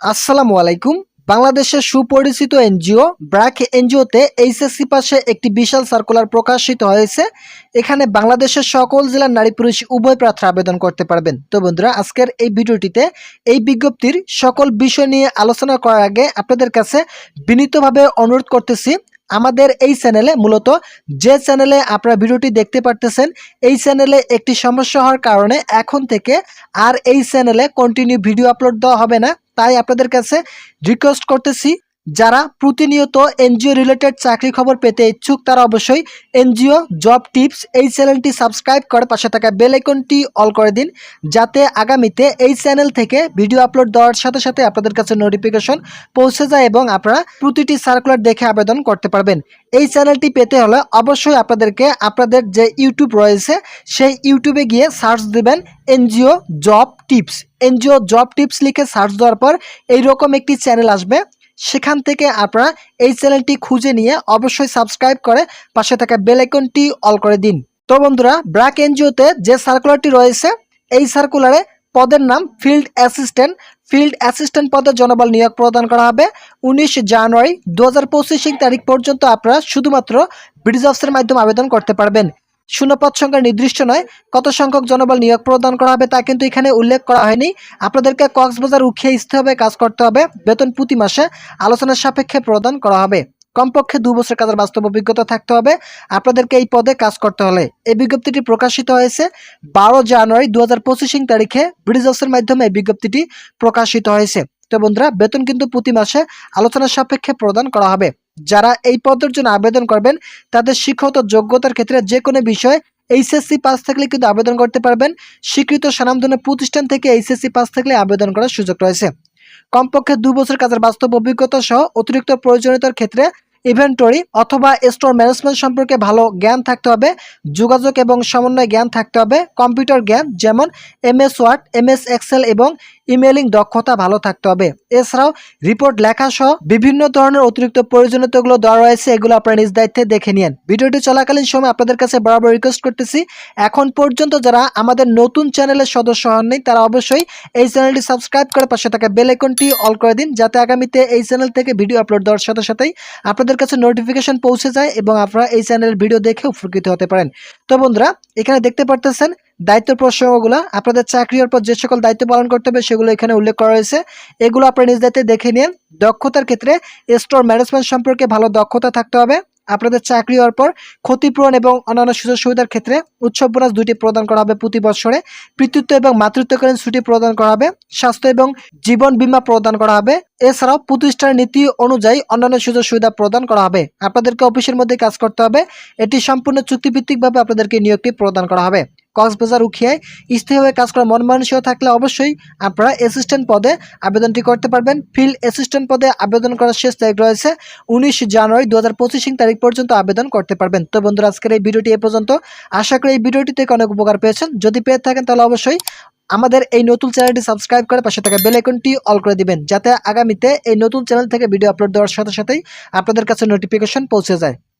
আসসালামু আলাইকুম। বাংলাদেশের সুপরিচিত এনজিও, ব্র্যাক এনজিওতে এইচএসসি পাশে একটি বিশাল সার্কুলার প্রকাশিত হয়েছে। এখানে বাংলাদেশের সকল জেলার নারী পুরুষ উভয় প্রার্থী আবেদন করতে পারবেন। তো বন্ধুরা, আজকের এই ভিডিওটিতে এই বিজ্ঞপ্তির সকল বিষয় নিয়ে আলোচনা করার আগে আপনাদের কাছে বিনীতভাবে অনুরোধ করতেছি, আমাদের এই চ্যানেলে মূলত যে চ্যানেলে আপনারা ভিডিওটি দেখতে পারতেছেন, এই চ্যানেলে একটি সমস্যা হওয়ার কারণে এখন থেকে আর এই চ্যানেলে কন্টিনিউ ভিডিও আপলোড দেওয়া হবে না। তাই আপনাদের কাছে রিকোয়েস্ট করতেছি। যারা প্রতিনিয়ত এনজিও রিলেটেড চাকরি খবর পেতে ইচ্ছুক, তারা অবশ্যই এনজিও জব টিপস এই চ্যানেলটি সাবস্ক্রাইব করে পাশে থাকা বেল আইকনটি অল করে দিন, যাতে আগামীতে এই চ্যানেল থেকে ভিডিও আপলোড দেওয়ার সাথে সাথে আপনাদের কাছে নোটিফিকেশন পৌঁছে যায় এবং আপনারা প্রতিটি সার্কুলার দেখে আবেদন করতে পারবেন। এই চ্যানেলটি পেতে হলে অবশ্যই আপনাদেরকে আপনাদের যে ইউটিউব রয়েছে, সেই ইউটিউবে গিয়ে সার্চ দিবেন NGO job tips NGO job tips লিখে সার্চ দেওয়ার পর এইরকম একটি চ্যানেল আসবে। সেখান থেকে আপনারা এই চ্যানেলটি খুঁজে নিয়ে অবশ্যই সাবস্ক্রাইব করে পাশে থাকা বেল আইকনটি অল করে দিন। তো বন্ধুরা, ব্র্যাক এনজিওতে যে সার্কুলারটি রয়েছে, এই সার্কুলারে পদের নাম ফিল্ড অ্যাসিস্ট্যান্ট। ফিল্ড অ্যাসিস্ট্যান্ট পদে জনবল নিয়োগ প্রদান করা হবে। উনিশ জানুয়ারি দু হাজার পঁচিশ তারিখ পর্যন্ত আপনারা শুধুমাত্র ব্রিজ অফিসের মাধ্যমে আবেদন করতে পারবেন। শূন্যপদ সংখ্যা নির্দিষ্ট নয়, কত সংখ্যক জনবল নিয়োগ প্রদান করা হবে তা কিন্তু এখানে উল্লেখ করা হয়নি। আপনাদেরকে কক্সবাজার উখিয়ে হবে কাজ করতে হবে। বেতন প্রতি মাসে আলোচনার সাপেক্ষে প্রদান করা হবে। কমপক্ষে দু বছর কাজের বাস্তব অভিজ্ঞতা থাকতে হবে। আপনাদেরকে এই পদে কাজ করতে হলে। এই বিজ্ঞপ্তিটি প্রকাশিত হয়েছে বারো জানুয়ারি দু হাজার পঁচিশ তারিখে। অফিসের মাধ্যমে এই বিজ্ঞপ্তিটি প্রকাশিত হয়েছে। তো বন্ধুরা, বেতন কিন্তু প্রতি মাসে আলোচনার সাপেক্ষে প্রদান করা হবে। যারা এই পদের জন্য আবেদন করবেন, তাদের শিক্ষাগত যোগ্যতার ক্ষেত্রে যে কোনো বিষয়ে এইচএসসি পাস থাকলে কিন্তু আবেদন করতে পারবেন। স্বীকৃত স্বনামধন্য প্রতিষ্ঠান থেকে এইচএসসি পাস থাকলে আবেদন করার সুযোগ রয়েছে। কমপক্ষে দু বছর কাজের বাস্তব অভিজ্ঞতা সহ অতিরিক্ত প্রয়োজনীয়তার ক্ষেত্রে ইভেন্টরি অথবা স্টোর ম্যানেজমেন্ট সম্পর্কে ভালো জ্ঞান থাকতে হবে, যোগাযোগ এবং সমন্বয় জ্ঞান থাকতে হবে কম্পিউটার জ্ঞান যেমন এমএস ওয়ার্ড এমএস এক্সেল এবং ইমেলিং দক্ষতা ভালো থাকতে হবে। এছাড়াও রিপোর্ট লেখা সহ বিভিন্ন ধরনের অতিরিক্ত প্রয়োজনীয়তাগুলো দেওয়া রয়েছে, এগুলো আপনারা নিজ দায়িত্বে দেখে নিন। ভিডিওটি চলাকালীন সময় আপনাদের কাছে বরাবর রিকোয়েস্ট করতেছি। এখন পর্যন্ত যারা আমাদের নতুন চ্যানেলের সদস্য হননি, তারা অবশ্যই এই চ্যানেলটি সাবস্ক্রাইব করে পাশে থাকা বেল আইকনটি অল করে দিন, যাতে আগামীতে এই চ্যানেল থেকে ভিডিও আপলোড দেওয়ার সাথে সাথেই আপনাদের কাছে নোটিফিকেশন পৌঁছে যায় এবং আপনারা এই চ্যানেলের ভিডিও দেখে উপকৃত হতে পারেন। তো বন্ধুরা, এখানে দেখতে পারতেছেন দায়িত্ব প্রসঙ্গগুলো। আপনাদের চাকরির পর যে সকল দায়িত্ব পালন করতে হবে সেগুলো এখানে উল্লেখ করা হয়েছে। এগুলো আপনারা নিজ দায়িত্বে দেখে নিন। দক্ষতার ক্ষেত্রে স্টোর ম্যানেজমেন্ট সম্পর্কে ভালো দক্ষতা থাকতে হবে। আপনাদের চাকরি হওয়ার পর ক্ষতিপূরণ এবং অন্যান্য সুযোগ সুবিধার ক্ষেত্রে উৎসব বোনাস দুটি প্রদান করা হবে প্রতি বছরে। পিতৃত্ব এবং মাতৃত্বকালীন ছুটি প্রদান করা হবে। স্বাস্থ্য এবং জীবন বীমা প্রদান করা হবে। এছাড়াও প্রতিষ্ঠানের নীতি অনুযায়ী অন্যান্য সুযোগ সুবিধা প্রদান করা হবে। আপনাদেরকে অফিসের মধ্যে কাজ করতে হবে। এটি সম্পূর্ণ চুক্তিভিত্তিকভাবে আপনাদেরকে নিয়োগটি প্রদান করা হবে। কক্সবাজার উখিয়ায় স্থায়ীভাবে কাজ করা মন মানসিক থাকলে অবশ্যই আপনারা অ্যাসিস্ট্যান্ট পদে আবেদনটি করতে পারবেন। ফিল্ড অ্যাসিস্ট্যান্ট পদে আবেদন করার শেষ তারিখ রয়েছে উনিশ জানুয়ারি দু হাজার পঁচিশ তারিখ পর্যন্ত আবেদন করতে পারবেন। তো বন্ধুরা, আজকের এই ভিডিওটি এ পর্যন্ত। আশা করি এই ভিডিওটি থেকে অনেক উপকার পেয়েছেন। যদি পেয়ে থাকেন তাহলে অবশ্যই আমাদের এই নতুন চ্যানেলটি সাবস্ক্রাইব করে পাশে থাকা বেল আইকনটি অল করে দিবেন, যাতে আগামীতে এই নতুন চ্যানেল থেকে ভিডিও আপলোড দেওয়ার সাথে সাথেই আপনাদের কাছে নোটিফিকেশন পৌঁছে যায়।